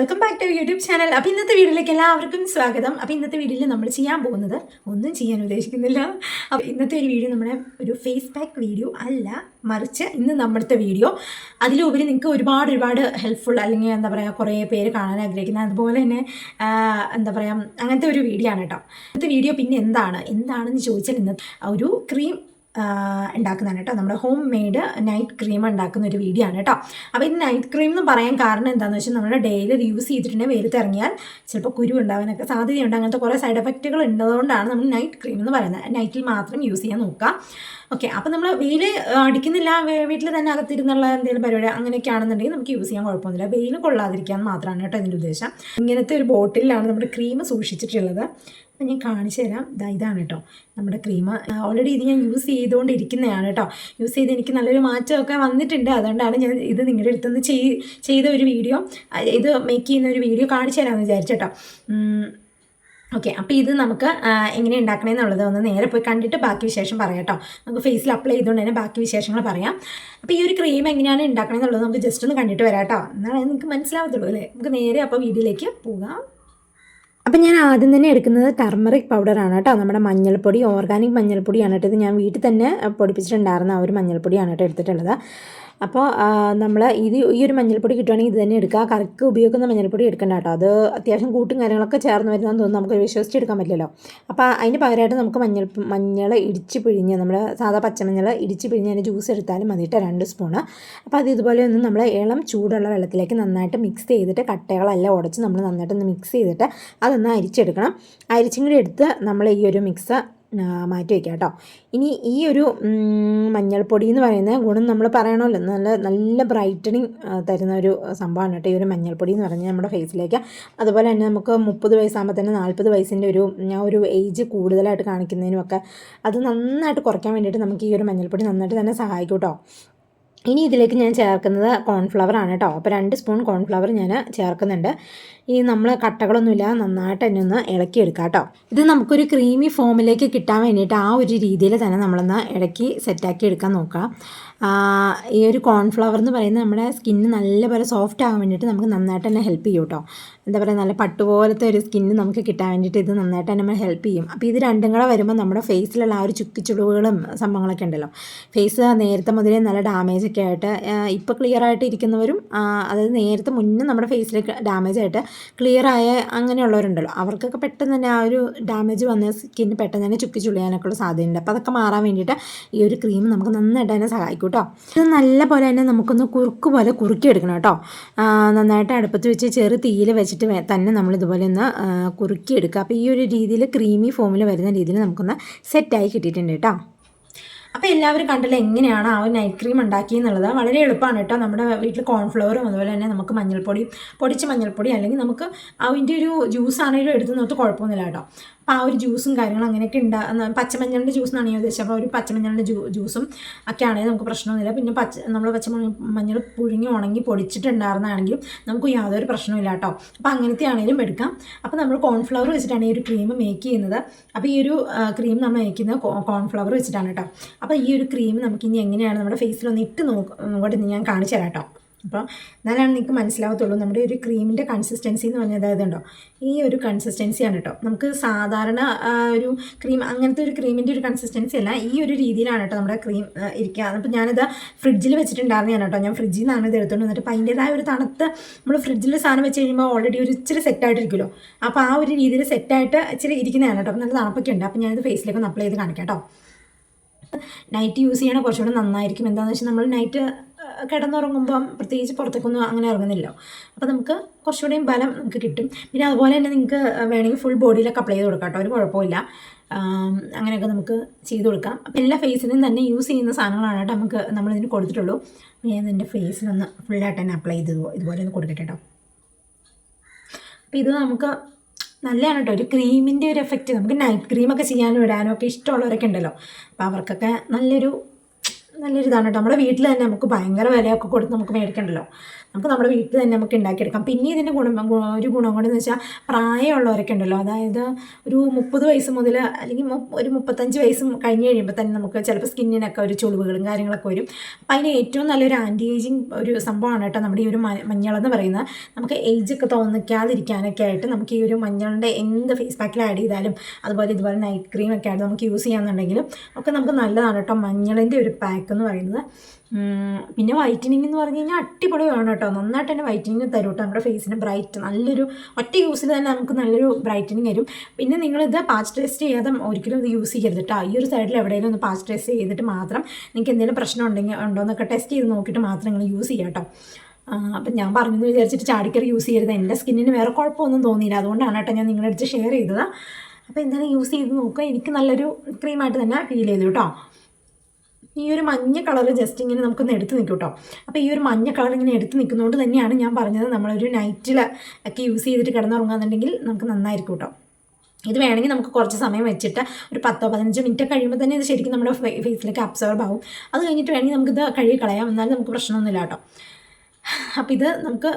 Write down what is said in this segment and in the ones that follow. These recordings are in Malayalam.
Welcome back to YouTube channel അപ്പോൾ ഇന്നത്തെ വീഡിയോയിലേക്ക് എല്ലാവർക്കും സ്വാഗതം. അപ്പോൾ ഇന്നത്തെ വീഡിയോയിൽ നമ്മൾ ചെയ്യാൻ പോകുന്നത് ഒന്നും ചെയ്യാൻ ഉദ്ദേശിക്കുന്നില്ല. അപ്പോൾ ഇന്നത്തെ ഒരു വീഡിയോ നമ്മുടെ ഒരു ഫേസ് പാക്ക് വീഡിയോ അല്ല. മറിച്ച് ഇന്ന് നമ്മുടെ വീഡിയോ. അതിലുപരി നിങ്ങൾക്ക് ഒരുപാട് ഒരുപാട് ഹെൽപ്ഫുൾ അല്ലെങ്കിൽ എന്താ പറയുക കുറേ പേര് കാണാൻ ആഗ്രഹിക്കുന്ന അതുപോലെ തന്നെ എന്താ പറയുക അങ്ങനത്തെ ഒരു വീഡിയോ ആണ് കേട്ടോ. ഇന്നത്തെ വീഡിയോ പിന്നെ എന്താണ്? എന്താണെന്ന് ചോദിച്ചാൽ ഇന്നത്തെ ഒരു ക്രീം ഉണ്ടാക്കുന്നതാണ് കേട്ടോ. നമ്മുടെ ഹോം മെയ്ഡ് നൈറ്റ് ക്രീം ഉണ്ടാക്കുന്ന ഒരു വീഡിയോ ആണ് കേട്ടോ. അപ്പോൾ ഇത് നൈറ്റ് ക്രീം എന്ന് പറയാൻ കാരണം എന്താണെന്ന് വെച്ചാൽ നമ്മുടെ ഡെയിലി യൂസ് ചെയ്തിട്ടുണ്ടെങ്കിൽ വെയിലത്ത് ഇറങ്ങിയാൽ ചിലപ്പോൾ കുരു ഉണ്ടാവാനൊക്കെ സാധ്യതയുണ്ട് അങ്ങനത്തെ കുറേ സൈഡ് എഫക്റ്റുകൾ ഉള്ളതുകൊണ്ടാണ് നമ്മൾ നൈറ്റ് ക്രീം എന്ന് പറയുന്നത്. നൈറ്റിൽ മാത്രം യൂസ് ചെയ്യാൻ നോക്കുക. ഓക്കെ അപ്പോൾ നമ്മൾ വെയിൽ അടിക്കുന്നില്ല വീട്ടിൽ തന്നെ അകത്തിരുന്നുള്ള എന്തെങ്കിലും പരിപാടി അങ്ങനെയൊക്കെ ആണെന്നുണ്ടെങ്കിൽ നമുക്ക് യൂസ് ചെയ്യാൻ കുഴപ്പമൊന്നുമില്ല. വെയിൽ കൊള്ളാതിരിക്കാൻ മാത്രമാണ് കേട്ടോ ഇതിന്റെ ഉദ്ദേശം. ഇങ്ങനത്തെ ഒരു ബോട്ടിലാണ് നമ്മുടെ ക്രീം സൂക്ഷിച്ചിട്ടുള്ളത്. അപ്പം ഞാൻ കാണിച്ചു തരാം. ഇതാ ഇതാണ് കേട്ടോ നമ്മുടെ ക്രീം ഓൾറെഡി ഇത് ഞാൻ യൂസ് ചെയ്തുകൊണ്ടിരിക്കുന്നതാണ് കേട്ടോ യൂസ് ചെയ്ത് എനിക്ക് നല്ലൊരു മാറ്റമൊക്കെ വന്നിട്ടുണ്ട്. അതുകൊണ്ടാണ് ഞാൻ ഇത് നിങ്ങളുടെ അടുത്തുനിന്ന് ചെയ് ചെയ്ത ഒരു വീഡിയോ ഇത് മേക്ക് ചെയ്യുന്ന ഒരു വീഡിയോ കാണിച്ചു തരാമെന്ന് വിചാരിച്ചു ഓക്കെ അപ്പോൾ ഇത് നമുക്ക് എങ്ങനെ ഉണ്ടാക്കണമെന്നുള്ളത് ഒന്ന് നേരെ പോയി കണ്ടിട്ട് ബാക്കി വിശേഷം പറയാം കേട്ടോ നമുക്ക് ഫേസിൽ അപ്ലൈ ചെയ്തുകൊണ്ട് തന്നെ ബാക്കി വിശേഷങ്ങൾ പറയാം. അപ്പോൾ ഈ ഒരു ക്രീം എങ്ങനെയാണ് ഉണ്ടാക്കണമെന്നുള്ളത് നമുക്ക് ജസ്റ്റ് ഒന്ന് കണ്ടിട്ട് വരാം കേട്ടോ എന്നാലേ നിങ്ങൾക്ക് മനസ്സിലാവത്തുള്ളൂ അല്ലേ? നമുക്ക് നേരെ അപ്പോൾ വീഡിയോയിലേക്ക് പോകാം. അപ്പം ഞാൻ ആദ്യം തന്നെ എടുക്കുന്നത് ടർമറിക് പൗഡറാണ് കേട്ടോ. നമ്മുടെ മഞ്ഞൾപ്പൊടി ഓർഗാനിക് മഞ്ഞൾപ്പൊടിയാണ് കേട്ടോ. ഇത് ഞാൻ വീട്ടിൽ തന്നെ പൊടിപ്പിച്ചിട്ടുണ്ടായിരുന്ന ആ ഒരു മഞ്ഞൾപ്പൊടിയാണ് കേട്ടോ എടുത്തിട്ടുള്ളത്. അപ്പോൾ നമ്മൾ ഇത് ഈ ഒരു മഞ്ഞൾപ്പൊടി കിട്ടുവാണെങ്കിൽ ഇത് തന്നെ എടുക്കുക. കറിക്ക് ഉപയോഗിക്കുന്ന മഞ്ഞൾപ്പൊടി എടുക്കണ്ട കേട്ടോ. അത് അത്യാവശ്യം കൂട്ടും കാര്യങ്ങളൊക്കെ ചേർന്ന് വരുന്നതെന്ന് തോന്നുന്നു. നമുക്ക് വിശ്വസിച്ചെടുക്കാൻ പറ്റില്ലല്ലോ. അപ്പോൾ അതിന് പകരമായിട്ട് നമുക്ക് മഞ്ഞൾ മഞ്ഞൾ ഇടിച്ച് പിഴിഞ്ഞ് നമ്മൾ സാധാ പച്ചമഞ്ഞൾ ഇടിച്ച് പിഴിഞ്ഞ് അതിന്റെ ജ്യൂസ് എടുത്താലും മതി കേട്ടോ രണ്ട് സ്പൂണ് അപ്പോൾ അത് ഇതുപോലെ ഒന്ന് നമ്മൾ ഇളം ചൂടുള്ള വെള്ളത്തിലേക്ക് നന്നായിട്ട് മിക്സ് ചെയ്തിട്ട് കട്ടകളെല്ലാം ഉടച്ച് നമ്മൾ നന്നായിട്ടൊന്ന് മിക്സ് ചെയ്തിട്ട് അതൊന്ന് അരിച്ചെടുക്കണം. അരിച്ചും കൂടി എടുത്ത് നമ്മൾ ഈ ഒരു മിക്സ് മാറ്റി വയ്ക്കാം കേട്ടോ. ഇനി ഈ ഒരു മഞ്ഞൾപ്പൊടി എന്ന് പറയുന്ന ഗുണം നമ്മൾ പറയണമല്ലോ. നല്ല നല്ല ബ്രൈറ്റനിങ് തരുന്ന ഒരു സംഭവമാണ് കേട്ടോ ഈ ഒരു മഞ്ഞൾപ്പൊടി എന്ന് പറഞ്ഞാൽ നമ്മുടെ ഫേസിലേക്ക്. അതുപോലെ തന്നെ നമുക്ക് മുപ്പത് വയസ്സാകുമ്പോൾ തന്നെ നാൽപ്പത് വയസ്സിന്റെ ഒരു ഒരു ഏജ് കൂടുതലായിട്ട് കാണിക്കുന്നതിനുമൊക്കെ അത് നന്നായിട്ട് കുറയ്ക്കാൻ വേണ്ടിയിട്ട് നമുക്ക് ഈ ഒരു മഞ്ഞൾപ്പൊടി നന്നായിട്ട് തന്നെ സഹായിക്കും കേട്ടോ. ഇനി ഇതിലേക്ക് ഞാൻ ചേർക്കുന്നത് കോൺഫ്ലവർ ആണ് കേട്ടോ. അപ്പോൾ രണ്ട് സ്പൂൺ കോൺഫ്ലവർ ഞാൻ ചേർക്കുന്നുണ്ട്. ഇനി നമ്മൾ കട്ടകളൊന്നുമില്ല നന്നായിട്ട് തന്നെ ഒന്ന് ഇളക്കിയെടുക്കാം കേട്ടോ. ഇത് നമുക്കൊരു ക്രീമി ഫോമിലേക്ക് കിട്ടാൻ വേണ്ടിയിട്ട് ആ ഒരു രീതിയിൽ തന്നെ നമ്മളൊന്ന് ഇടയ്ക്ക് സെറ്റാക്കി എടുക്കാൻ നോക്കാം. ഈ ഒരു കോൺഫ്ലവർ എന്ന് പറയുന്നത് നമ്മുടെ സ്കിന്ന് നല്ലപോലെ സോഫ്റ്റ് ആകാൻ വേണ്ടിയിട്ട് നമുക്ക് നന്നായിട്ട് തന്നെ ഹെൽപ്പ് ചെയ്യും കേട്ടോ. എന്താ പറയുക നല്ല പട്ട് പോലത്തെ ഒരു സ്കിന്ന് നമുക്ക് കിട്ടാൻ വേണ്ടിയിട്ട് ഇത് നന്നായിട്ട് നമ്മൾ ഹെൽപ്പ് ചെയ്യും. അപ്പോൾ ഇത് രണ്ടും കൂടെ വരുമ്പോൾ നമ്മുടെ ഫേസിലുള്ള ആ ഒരു ചുക്കിച്ചുളിവുകളും സംഭവങ്ങളൊക്കെ ഉണ്ടല്ലോ. ഫേസ് നേരത്തെ മുതലേ നല്ല ഡാമേജ് ഒക്കെ ആയിട്ട് ഇപ്പോൾ ക്ലിയർ ആയിട്ട് ഇരിക്കുന്നവരും അതായത് നേരത്തെ മുന്നേ നമ്മുടെ ഫേസിലേക്ക് ഡാമേജ് ആയിട്ട് ക്ലിയർ ആയ അങ്ങനെയുള്ളവരുണ്ടല്ലോ. അവർക്കൊക്കെ പെട്ടെന്ന് തന്നെ ആ ഒരു ഡാമേജ് വന്ന സ്കിന്ന് പെട്ടെന്ന് തന്നെ ചുക്കി ചുളിയാനൊക്കെ ഉള്ള സാധ്യതയുണ്ട്. അപ്പോൾ അതൊക്കെ മാറാൻ വേണ്ടിയിട്ട് ഈ ഒരു ക്രീം നമുക്ക് നന്നായിട്ട് തന്നെ സഹായിക്കും കേട്ടോ ഇത് നല്ല പോലെ തന്നെ നമുക്കൊന്ന് കുറുക്ക് പോലെ കുറുക്കിയെടുക്കണം കേട്ടോ ആ, നന്നായിട്ട് അടുപ്പത്ത് വെച്ച് ചെറു തീയിൽ വെച്ചിട്ട് വേ- തന്നെ നമ്മൾ ഇതുപോലെ ഒന്ന് കുറുക്കിയെടുക്കുക. അപ്പോൾ ഈ ഒരു രീതിയിൽ ക്രീമി ഫോമിൽ വരുന്ന രീതിയിൽ നമുക്കൊന്ന് സെറ്റായി കിട്ടിയിട്ടുണ്ട് കേട്ടോ. അപ്പോൾ എല്ലാവരും കണ്ടല്ലോ എങ്ങനെയാണ് ആ ഒരു നൈറ്റ് ക്രീം ഉണ്ടാക്കിയെന്നുള്ളത്? വളരെ എളുപ്പമാണ് കേട്ടോ. നമ്മുടെ വീട്ടിൽ കോൺഫ്ലവറും അതുപോലെ തന്നെ നമുക്ക് മഞ്ഞൾപ്പൊടി പൊടിച്ച മഞ്ഞൾപ്പൊടി അല്ലെങ്കിൽ നമുക്ക് അതിന്റെ ഒരു ജ്യൂസ് ആണെങ്കിലും എടുത്ത് നോട്ട് കുഴപ്പമൊന്നുമില്ല കേട്ടോ. അപ്പോൾ ആ ഒരു ജ്യൂസും കാര്യങ്ങളും അങ്ങനെയൊക്കെ ഉണ്ടാ പച്ചമഞ്ഞളിന്റെ ജ്യൂസ് എന്നാണ് ഞാൻ ഉദ്ദേശിച്ചത്. അപ്പോൾ ഒരു പച്ചമഞ്ഞളിന്റെ ജ്യൂ ജ്യൂസും ഒക്കെ ആണെങ്കിൽ നമുക്ക് പ്രശ്നമൊന്നുമില്ല. പിന്നെ പച്ച നമ്മൾ പച്ചമഞ്ഞൾ മഞ്ഞൾ പുഴുങ്ങി ഉണങ്ങി പൊടിച്ചിട്ടുണ്ടായിരുന്നാണെങ്കിലും നമുക്ക് യാതൊരു പ്രശ്നമില്ല കേട്ടോ. അപ്പോൾ അങ്ങനത്തെ ആണെങ്കിലും എടുക്കാം. അപ്പോൾ നമ്മൾ കോൺഫ്ലവർ വെച്ചിട്ടാണ് ഈ ഒരു ക്രീം മേക്ക് ചെയ്യുന്നത്. അപ്പോൾ ഈ ഒരു ക്രീം നമ്മൾ മേക്ക് ചെയ്യുന്നത് കോൺഫ്ലവർ വെച്ചിട്ടാണ് കേട്ടോ. അപ്പോൾ ഈ ഒരു ക്രീം നമുക്ക് ഇനി എങ്ങനെയാണ് നമ്മുടെ ഫേസിൽ ഒന്ന് ഇട്ട് നോക്കട്ടെ ഞാൻ കാണിച്ചു തരാം കേട്ടോ. അപ്പോൾ എന്നാലാണ് നിങ്ങൾക്ക് മനസ്സിലാവത്തുള്ളൂ നമ്മുടെ ഒരു ക്രീമിന്റെ കൺസിസ്റ്റൻസി എന്ന് പറഞ്ഞാൽ അതായത് ഉണ്ടോ ഈ ഒരു കൺസിസ്റ്റൻസിയാണ് കേട്ടോ. നമുക്ക് സാധാരണ ഒരു ക്രീം അങ്ങനത്തെ ഒരു ക്രീമിന്റെ ഒരു കൺസിസ്റ്റൻസി അല്ല ഈ ഒരു രീതിയിലാണ് കേട്ടോ നമ്മുടെ ക്രീം ഇരിക്കുക. അപ്പോൾ ഞാനിത് ഫ്രിഡ്ജിൽ വെച്ചിട്ടുണ്ടായിരുന്നു കേട്ടോ. ഞാൻ ഫ്രിഡ്ജിൽ നിന്നാണ് ഇത് എടുത്തുകൊണ്ട് വന്നിട്ട് അപ്പോൾ അതിന്റേതായ ഒരു തണുത്ത് നമ്മൾ ഫ്രിഡ്ജിൽ സാധനം വെച്ച് കഴിയുമ്പോൾ ഓൾറെഡി ഒരു ഇച്ചിരി സെറ്റായിട്ടിരിക്കുമല്ലോ അപ്പോൾ ആ ഒരു രീതിയിൽ സെറ്റായിട്ട് ഇച്ചിരി ഇരിക്കുന്നതാണ് കേട്ടോ. അപ്പോൾ നല്ല തണുപ്പൊക്കെ ഉണ്ട്. അപ്പോൾ ഞാനിത് ഫേസിലേക്ക് ഒന്ന് അപ്ലൈ ചെയ്ത് കാണിക്കാം കേട്ടോ. നൈറ്റ് യൂസ് ചെയ്യണ കുറച്ചുകൂടെ നന്നായിരിക്കും. എന്താണെന്ന് വെച്ചാൽ നമ്മൾ നൈറ്റ് കിടന്നുറങ്ങുമ്പം പ്രത്യേകിച്ച് പുറത്തേക്കൊന്നും അങ്ങനെ ഇറങ്ങുന്നില്ലോ. അപ്പോൾ നമുക്ക് കുറച്ചുകൂടെയും ബലം നമുക്ക് കിട്ടും. പിന്നെ അതുപോലെ തന്നെ നിങ്ങൾക്ക് വേണമെങ്കിൽ ഫുൾ ബോഡിയിലൊക്കെ അപ്ലൈ ചെയ്ത് കൊടുക്കാം കേട്ടോ. ഒരു കുഴപ്പമില്ല. അങ്ങനെയൊക്കെ നമുക്ക് ചെയ്ത് കൊടുക്കാം. അപ്പം എല്ലാ ഫേസിനും തന്നെ യൂസ് ചെയ്യുന്ന സാധനങ്ങളാണ് കേട്ടോ നമുക്ക് നമ്മളിതിന് കൊടുത്തിട്ടുള്ളൂ. ഞാൻ എന്റെ ഫേസിലൊന്ന് ഫുള്ളായിട്ട് തന്നെ അപ്ലൈ ചെയ്ത് ഇതുപോലെ ഒന്ന് കൊടുക്കട്ടെ കേട്ടോ. അപ്പോൾ ഇത് നമുക്ക് നല്ലതാണ് കേട്ടോ ഒരു ക്രീമിന്റെ ഒരു എഫക്റ്റ് നമുക്ക് നൈറ്റ് ക്രീമൊക്കെ ചെയ്യാനും ഇടാനും ഒക്കെ ഇഷ്ടമുള്ളവരൊക്കെ ഉണ്ടല്ലോ. അപ്പോൾ അവർക്കൊക്കെ നല്ലൊരു നല്ലൊരു ഇതാണ് കേട്ടോ. നമ്മുടെ വീട്ടിൽ തന്നെ നമുക്ക് ഭയങ്കര വിലയൊക്കെ കൊടുത്ത് നമുക്ക് മേടിക്കണ്ടല്ലോ. നമുക്ക് നമ്മുടെ വീട്ടിൽ തന്നെ നമുക്ക് ഉണ്ടാക്കിയെടുക്കാം. പിന്നെ ഇതിന്റെ ഗുണം ഒരു ഗുണം കൊണ്ടെന്ന് വെച്ചാൽ പ്രായമുള്ളവരൊക്കെ ഉണ്ടല്ലോ. അതായത് ഒരു മുപ്പത് വയസ്സ് മുതൽ അല്ലെങ്കിൽ ഒരു മുപ്പത്തഞ്ച് വയസ്സ് കഴിഞ്ഞ് കഴിയുമ്പോൾ തന്നെ നമുക്ക് ചിലപ്പോൾ സ്കിന്നിനൊക്കെ ഒരു ചുളിവുകളും കാര്യങ്ങളൊക്കെ വരും. അപ്പം അതിന് ഏറ്റവും നല്ലൊരു ആന്റി ഏജിങ് ഒരു സംഭവമാണ് കേട്ടോ നമ്മുടെ ഈ ഒരു മഞ്ഞളെന്ന് പറയുന്നത്. നമുക്ക് ഏജ് ഒക്കെ തോന്നിക്കാതിരിക്കാനൊക്കെ ആയിട്ട് നമുക്ക് ഈ ഒരു മഞ്ഞളിന്റെ എന്ത് ഫേസ് പാക്കിൽ ആഡ് ചെയ്താലും അതുപോലെ ഇതുപോലെ നൈറ്റ് ക്രീം ഒക്കെ ആയിട്ട് നമുക്ക് യൂസ് ചെയ്യാന്നുണ്ടെങ്കിലും ഒക്കെ നമുക്ക് നല്ലതാണ് കേട്ടോ മഞ്ഞളിന്റെ ഒരു പാക്ക് എന്ന് പറയുന്നത്. പിന്നെ വൈറ്റനിങ് എന്ന് പറഞ്ഞു കഴിഞ്ഞാൽ അടിപൊളി വേണം കേട്ടോ. നന്നായിട്ട് തന്നെ വൈറ്റനിങ് തരും കേട്ടോ നമ്മുടെ ഫേസിന് ബ്രൈറ്റ് നല്ലൊരു ഒറ്റ യൂസിൽ തന്നെ നമുക്ക് നല്ലൊരു ബ്രൈറ്റനിങ് വരും. പിന്നെ നിങ്ങളിത് പാച്ച് ടെസ്റ്റ് ചെയ്യാതെ ഒരിക്കലും ഇത് യൂസ് ചെയ്യരുത് കേട്ടോ. ഈ ഒരു സൈഡിൽ എവിടെയെങ്കിലും ഒന്ന് പാച്ച് ടെസ്റ്റ് ചെയ്തിട്ട് മാത്രം നിങ്ങൾക്ക് എന്തെങ്കിലും പ്രശ്നം ഉണ്ടെങ്കിൽ ഉണ്ടോ എന്നൊക്കെ ടെസ്റ്റ് ചെയ്ത് നോക്കിയിട്ട് മാത്രം നിങ്ങൾ യൂസ് ചെയ്യാം കേട്ടോ. അപ്പം ഞാൻ പറഞ്ഞെന്ന് വിചാരിച്ചിട്ട് ചാടിക്കറി യൂസ് ചെയ്യരുത്. എന്റെ സ്കിന്നിന് വേറെ കുഴപ്പമൊന്നും തോന്നിയില്ല. അതുകൊണ്ടാണ് കേട്ടോ ഞാൻ നിങ്ങളുടെ അടുത്ത് ഷെയർ ചെയ്തത്. അപ്പോൾ എന്തായാലും യൂസ് ചെയ്ത് നോക്കുക. എനിക്ക് നല്ലൊരു ക്രീമായിട്ട് തന്നെ ഫീൽ ചെയ്തു കേട്ടോ. ഈ ഒരു മഞ്ഞ കളർ ജസ്റ്റ് ഇങ്ങനെ നമുക്കൊന്ന് എടുത്ത് നിൽക്കും കേട്ടോ അപ്പോൾ ഈ ഒരു മഞ്ഞ കളർ ഇങ്ങനെ എടുത്ത് നിൽക്കുന്നതുകൊണ്ട് തന്നെയാണ് ഞാൻ പറഞ്ഞത് നമ്മളൊരു നൈറ്റിൽ ഒക്കെ യൂസ് ചെയ്തിട്ട് കിടന്നുറങ്ങാന്നുണ്ടെങ്കിൽ നമുക്ക് നന്നായിരിക്കും കേട്ടോ ഇത് വേണമെങ്കിൽ നമുക്ക് കുറച്ച് സമയം വെച്ചിട്ട് ഒരു പത്തോ പതിനഞ്ചോ മിനിറ്റ് കഴിയുമ്പോൾ തന്നെ ഇത് ശരിക്കും നമ്മുടെ ഫേസിലേക്ക് അബ്സോർബ് ആവും. അത് കഴിഞ്ഞിട്ട് വേണമെങ്കിൽ നമുക്കിത് കഴുകി കളയാം. എന്നാലും നമുക്ക് പ്രശ്നമൊന്നുമില്ല കേട്ടോ അപ്പോൾ ഇത് നമുക്ക്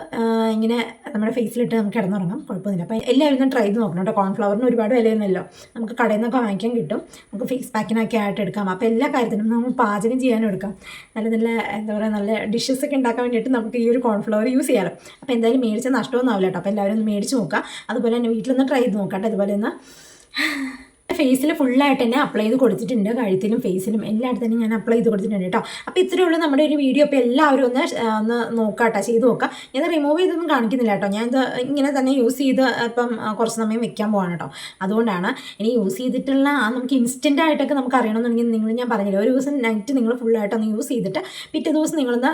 ഇങ്ങനെ നമ്മുടെ ഫേസിലിട്ട് നമുക്ക് കിടന്നുറങ്ങാം. കുഴപ്പമൊന്നുമില്ല. അപ്പോൾ എല്ലാവരും ഒന്ന് ട്രൈ ചെയ്ത് നോക്കണം കേട്ടോ. കോൺഫ്ലവറിന് ഒരുപാട് വിലയൊന്നുമല്ലോ. നമുക്ക് കടയിൽ നിന്നൊക്കെ വാങ്ങിക്കാൻ കിട്ടും. നമുക്ക് ഫേസ് പാക്കിനൊക്കെ ആയിട്ട് എടുക്കാം. അപ്പോൾ എല്ലാ കാര്യത്തിനും നമ്മൾ പാചകം ചെയ്യാനും എടുക്കാം. നല്ല നല്ല എന്താ പറയുക നല്ല ഡിഷസ് ഒക്കെ ഉണ്ടാക്കാൻ വേണ്ടിയിട്ട് നമുക്ക് ഈ ഒരു കോൺഫ്ലവർ യൂസ് ചെയ്യാമല്ലോ അപ്പോൾ എന്തായാലും മേടിച്ച നഷ്ടമൊന്നും ആവില്ല കേട്ടോ. അപ്പോൾ എല്ലാവരും ഒന്ന് മേടിച്ച് നോക്കുക. അതുപോലെ തന്നെ വീട്ടിലൊന്ന് ട്രൈ ചെയ്ത് നോക്കാം കേട്ടോ അതുപോലെ ഒന്ന് ഫേസിൽ ഫുള്ളായിട്ട് തന്നെ അപ്ലൈ ചെയ്ത് കൊടുത്തിട്ടുണ്ട്. കഴുത്തിലും ഫേസിലും എല്ലായിടത്തും തന്നെ ഞാൻ അപ്ലൈ ചെയ്ത് കൊടുത്തിട്ടുണ്ട് കേട്ടോ. അപ്പോൾ ഇത്രയേ ഉള്ളൂ നമ്മുടെ ഒരു വീഡിയോ അപ്പോൾ എല്ലാവരും ഒന്ന് ഒന്ന് നോക്കാം കേട്ടോ ചെയ്ത് നോക്കാം. ഞാൻ റിമൂവ് ചെയ്തൊന്നും കാണിക്കുന്നില്ല കേട്ടോ ഞാൻ ഇത് ഇങ്ങനെ തന്നെ യൂസ് ചെയ്ത് ഇപ്പം കുറച്ച് സമയം വെക്കാൻ പോവാണ് കേട്ടോ അതുകൊണ്ടാണ് ഇനി യൂസ് ചെയ്തിട്ടുള്ള ആ നമുക്ക് ഇൻസ്റ്റന്റ് ആയിട്ടൊക്കെ നമുക്ക് അറിയണമെന്നുണ്ടെങ്കിൽ നിങ്ങൾ ഞാൻ പറഞ്ഞില്ല ഒരു ദിവസം നൈറ്റ് നിങ്ങൾ ഫുള്ളായിട്ട് ഒന്ന് യൂസ് ചെയ്തിട്ട് പിറ്റേ ദിവസം നിങ്ങളൊന്ന്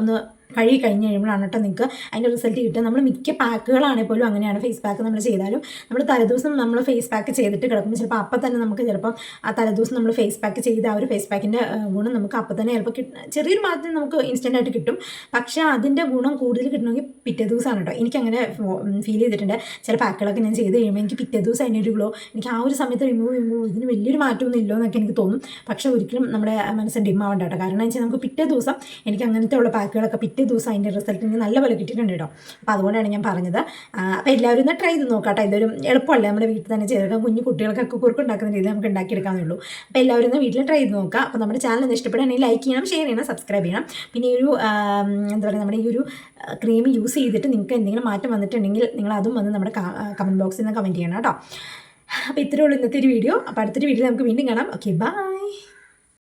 ഒന്ന് കഴുകി കഴിഞ്ഞ് കഴിയുമ്പോഴാണ് കേട്ടോ നിങ്ങൾക്ക് അതിന്റെ റിസൾട്ട് കിട്ടുക. നമ്മൾ മിക്ക പാക്കുകളാണെങ്കിൽ പോലും അങ്ങനെയാണ് ഫേസ് പാക്ക് നമ്മൾ ചെയ്താലും. നമ്മൾ തലേദിവസം നമ്മൾ ഫേസ് പാക്ക് ചെയ്തിട്ട് കിടക്കുമ്പോൾ ചിലപ്പോൾ അപ്പം തന്നെ നമുക്ക് ചിലപ്പം ആ തലേദിവസം നമ്മൾ ഫേസ് പാക്ക് ചെയ്ത ആ ഒരു ഫേസ് പാക്കിന്റെ ഗുണം നമുക്ക് അപ്പം തന്നെ ചിലപ്പോൾ ചെറിയൊരു മാറ്റം നമുക്ക് ഇൻസ്റ്റന്റ് ആയിട്ട് കിട്ടും. പക്ഷേ അതിന്റെ ഗുണം കൂടുതൽ കിട്ടണമെങ്കിൽ പിറ്റേ ദിവസമാണ് കേട്ടോ. എനിക്കങ്ങനെ ഫീൽ ചെയ്തിട്ടുണ്ട്. ചില പാക്കുകളൊക്കെ ഞാൻ ചെയ്ത് കഴിയുമ്പോൾ എനിക്ക് പിറ്റേ ദിവസം അതിന്റെ ഒരു ഗ്ലോ എനിക്ക് ആ ഒരു സമയത്ത് റിമൂവ് ചെയ്യുമ്പോൾ ഇതിന് വലിയൊരു മാറ്റമൊന്നും ഇല്ലോ എന്നൊക്കെ എനിക്ക് തോന്നും. പക്ഷേ ഒരിക്കലും നമ്മുടെ മനസ്സിന്റെ ഡിം ആവേണ്ട കേട്ടോ. കാരണം എന്ന് വെച്ചാൽ നമുക്ക് പിറ്റേ ദിവസം എനിക്ക് അങ്ങനത്തെ ഉള്ള പാക്കുകളൊക്കെ പിറ്റേ ദിവസം അതിന്റെ റിസൾട്ട് എനിക്ക് നല്ല പോലെ കിട്ടിയിട്ടുണ്ട് കേട്ടോ. അപ്പോൾ അതുകൊണ്ടാണ് ഞാൻ പറഞ്ഞത്. അപ്പോൾ എല്ലാവരും ഒന്ന് ട്രൈ ചെയ്ത് നോക്കാം കേട്ടോ ഇതൊരു എളുപ്പമല്ല നമ്മുടെ വീട്ടിൽ തന്നെ ചെയ്തെടുക്കാം കുഞ്ഞു കുട്ടികൾക്കൊക്കെ കുറുക്കുണ്ടാക്കുന്ന രീതിയിൽ നമുക്ക് ഉണ്ടാക്കിയെടുക്കാവുന്നേ ഉള്ളൂ. അപ്പോൾ എല്ലാവരും ഒന്ന് വീട്ടിൽ ട്രൈ ചെയ്ത് നോക്കുക. അപ്പോൾ നമ്മുടെ ചാനൽ ഒന്ന് ഇഷ്ടപ്പെടുകയാണെങ്കിൽ ലൈക്ക് ചെയ്യണം ഷെയർ ചെയ്യണം സബ്സ്ക്രൈബ് ചെയ്യണം. പിന്നെ ഈ ഒരു എന്താ പറയുക നമ്മുടെ ഈ ഒരു ക്രീം യൂസ് ചെയ്തിട്ട് നിങ്ങൾക്ക് എന്തെങ്കിലും മാറ്റം വന്നിട്ടുണ്ടെങ്കിൽ നിങ്ങൾ അതും വന്ന് നമ്മുടെ കമന്റ് ബോക്സിൽ നിന്ന് കമന്റ് ചെയ്യണം കേട്ടോ. അപ്പോൾ ഇത്രയേ ഉള്ളൂ ഇന്നത്തെ ഒരു വീഡിയോ അപ്പോൾ അടുത്തൊരു വീഡിയോ നമുക്ക് വീണ്ടും കാണാം. Okay bye